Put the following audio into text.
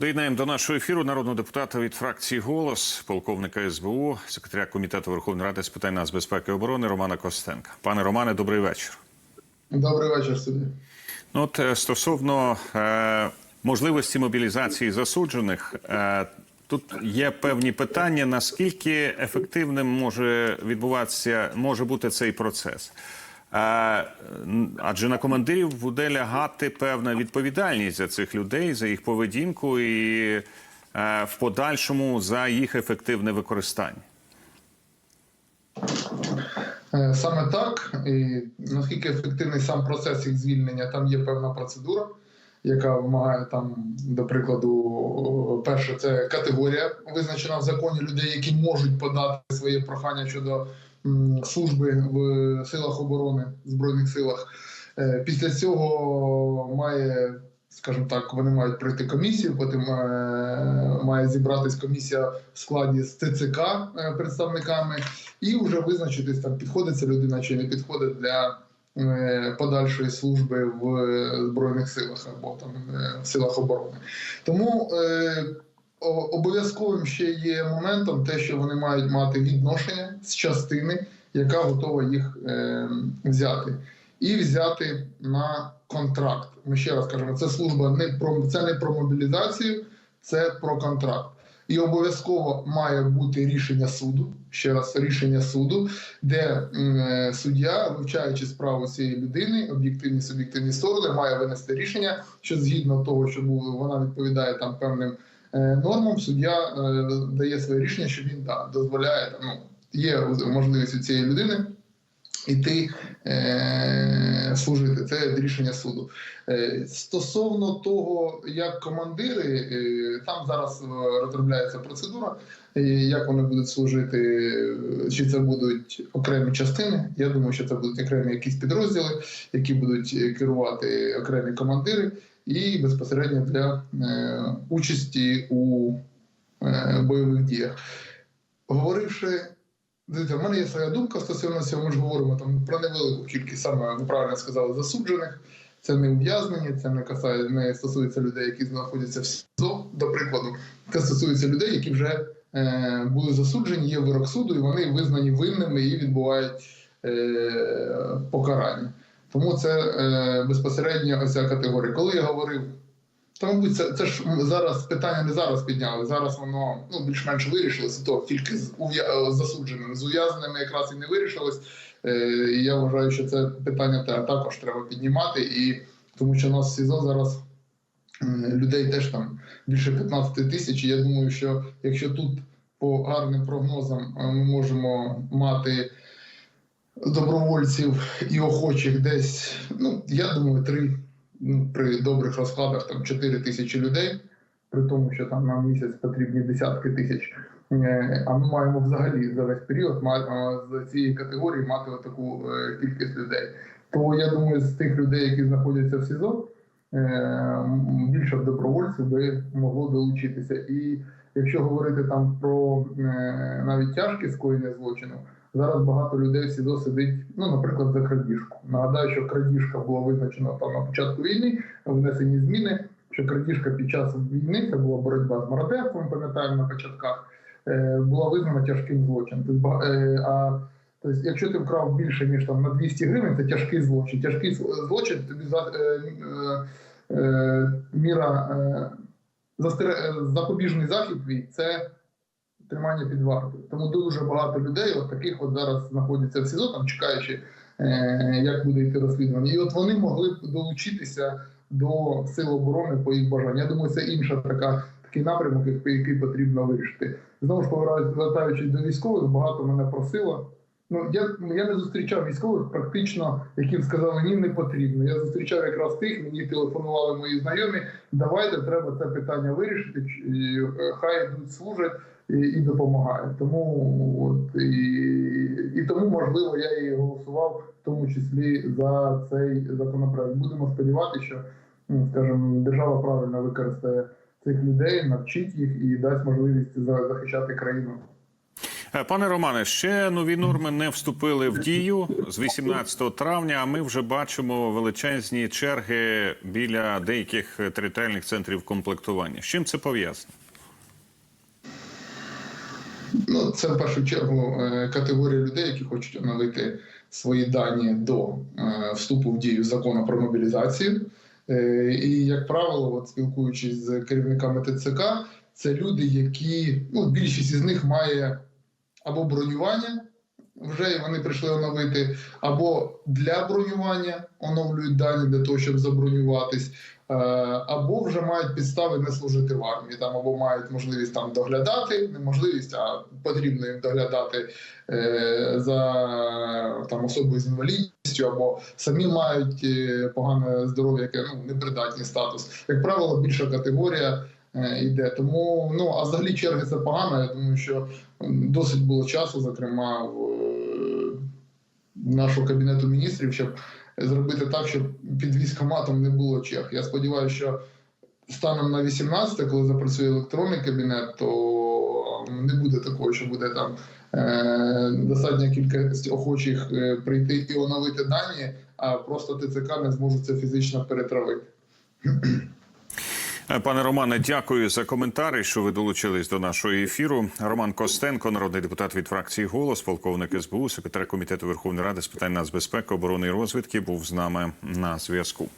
Доєднаємо до нашого ефіру народного депутата від фракції Голос, полковника СБУ, секретаря комітету Верховної Ради з питань нацбезпеки і оборони Романа Костенка. Пане Романе, добрий вечір. Добрий вечір собі. Ну, от е, стосовно е, можливості мобілізації засуджених, е, тут є певні питання: наскільки ефективним може відбуватися, може бути цей процес. Е, адже на командирів буде лягати певна відповідальність за цих людей, за їх поведінку і е, в подальшому за їх ефективне використання. Е, Саме так, і наскільки ефективний сам процес їх звільнення, там є певна процедура, яка вимагає там, до прикладу, перше, це категорія визначена в законі людей, які можуть подати своє прохання щодо служби в силах оборони збройних силах. Е, Після цього має, скажімо так, вони мають пройти комісію. Потім е, має зібратись комісія в складі з ТЦК е, представниками, і вже визначитись там, підходить ця людина чи не підходить для подальшої служби в збройних силах або там в силах оборони. Тому обов'язковим ще є моментом те, що вони мають мати відношення з частини, яка готова їх е, взяти, і взяти на контракт. Ми ще раз кажемо, це служба не про це не про мобілізацію, це про контракт. І обов'язково має бути рішення суду. Ще раз рішення суду, де е, суддя, вивчаючи справу цієї людини, об'єктивні суб'єктивні сторони, має винести рішення, що згідно того, що вона відповідає там певним нормам, суддя е, дає своє рішення, що він да, дозволяє ну, є можливість у цієї людини іти е, служити. Це рішення суду. Е, Стосовно того, як командири, е, там зараз е, розробляється процедура, е, як вони будуть служити, е, чи це будуть окремі частини. Я думаю, що це будуть окремі якісь підрозділи, які будуть е, керувати окремі командири, і безпосередньо для е, участі у е, бойових діях. Говоривши Дивіться, в мене є своя думка стосовно цього. Ми ж говоримо там про невелику кількість, саме ви правильно сказали, засуджених. Це не ув'язнені, це не касає, не стосується людей, які знаходяться в СІЗО, до прикладу. Це стосується людей, які вже е, були засуджені, є вирок суду, і вони визнані винними і відбувають е, покарання. Тому це е, безпосередньо ось ця категорія. Коли я говорив та, мабуть, це, це ж зараз питання не зараз підняли. Зараз воно ну більш-менш вирішилося, то тільки з ув'я- засудженими з ув'язненими якраз і не вирішилось. Е, я вважаю, що це питання також треба піднімати, і тому що у нас в СІЗО зараз людей теж там більше 15 тисяч. Я думаю, що якщо тут по гарним прогнозам е, ми можемо мати добровольців і охочих десь, ну я думаю, три ну, при добрих розкладах там 4 тисячі людей, при тому, що там на місяць потрібні десятки тисяч. Е, А ми маємо взагалі за весь період е, з цієї категорії мати таку кількість людей. То я думаю, з тих людей, які знаходяться в СІЗО, е, більше добровольців би могло долучитися. І якщо говорити там про е, навіть тяжкі скоєння злочину, Зараз багато людей в СІЗО сидить, ну, наприклад, за крадіжку. Нагадаю, що крадіжка була визначена там на початку війни, внесені зміни. Що крадіжка під час війни це була боротьба з мародерством, пам'ятаємо на початках, е, була визнана тяжким злочином. Тобто, е, а тобто, якщо ти вкрав більше ніж там на 200 гривень, це тяжкий злочин. Тяжкий злочин тобі за е, е, е, міра е, запобіжний захід твій це тримання під вартою. Тому дуже багато людей, от таких от зараз знаходяться в СІЗО, там чекаючи, е, як буде йти розслідування. І от вони могли б долучитися до сил оборони по їх бажанню. Я думаю, це інша така. Такий напрямок, який який потрібно вирішити. Знову ж повертаючись до військових, багато мене просило. Ну я, я не зустрічав військових, практично, які б сказали, ні, не потрібно. Я зустрічав якраз тих, мені телефонували мої знайомі. Давайте треба це питання вирішити. і, е, Хай йдуть служать і, і допомагають. Тому от і, і тому можливо я і голосував в тому числі за цей законопроект. Будемо сподіватися, що ну, скажімо, держава правильно використає цих людей, навчить їх і дасть можливість захищати країну. Е, Пане Романе, ще нові норми не вступили в дію з 18 травня. А ми вже бачимо величезні черги біля деяких територіальних центрів комплектування. З чим це пов'язано? Ну, це в першу чергу е, категорія людей, які хочуть оновити свої дані до е, вступу в дію закону про мобілізацію. І, як правило, от спілкуючись з керівниками ТЦК, це люди, які ну, більшість із них має або бронювання, вже вони прийшли оновити, або для бронювання оновлюють дані для того, щоб забронюватись, е, або вже мають підстави не служити в армії, там або мають можливість там доглядати, не можливість, а потрібно їм доглядати е, за там особою з інвалідністю, або самі мають е, погане здоров'я, яке ну непридатний статус. Як правило, більша категорія. Е, Йде тому, ну а взагалі черги це погано. Я думаю, що досить було часу, зокрема в е, нашого кабінету міністрів, щоб зробити так, щоб під військоматом не було черг. Я сподіваюся, що станом на 18, коли запрацює електронний кабінет, то не буде такого, що буде там е, достатня кількість охочих прийти і оновити дані, а просто ТЦК не зможуть це фізично перетравити. Пане Романе, дякую за коментарі, що ви долучились до нашого ефіру. Роман Костенко, народний депутат від фракції Голос, полковник СБУ, секретар комітету Верховної Ради з питань нацбезпеки, оборони і розвідки, був з нами на зв'язку.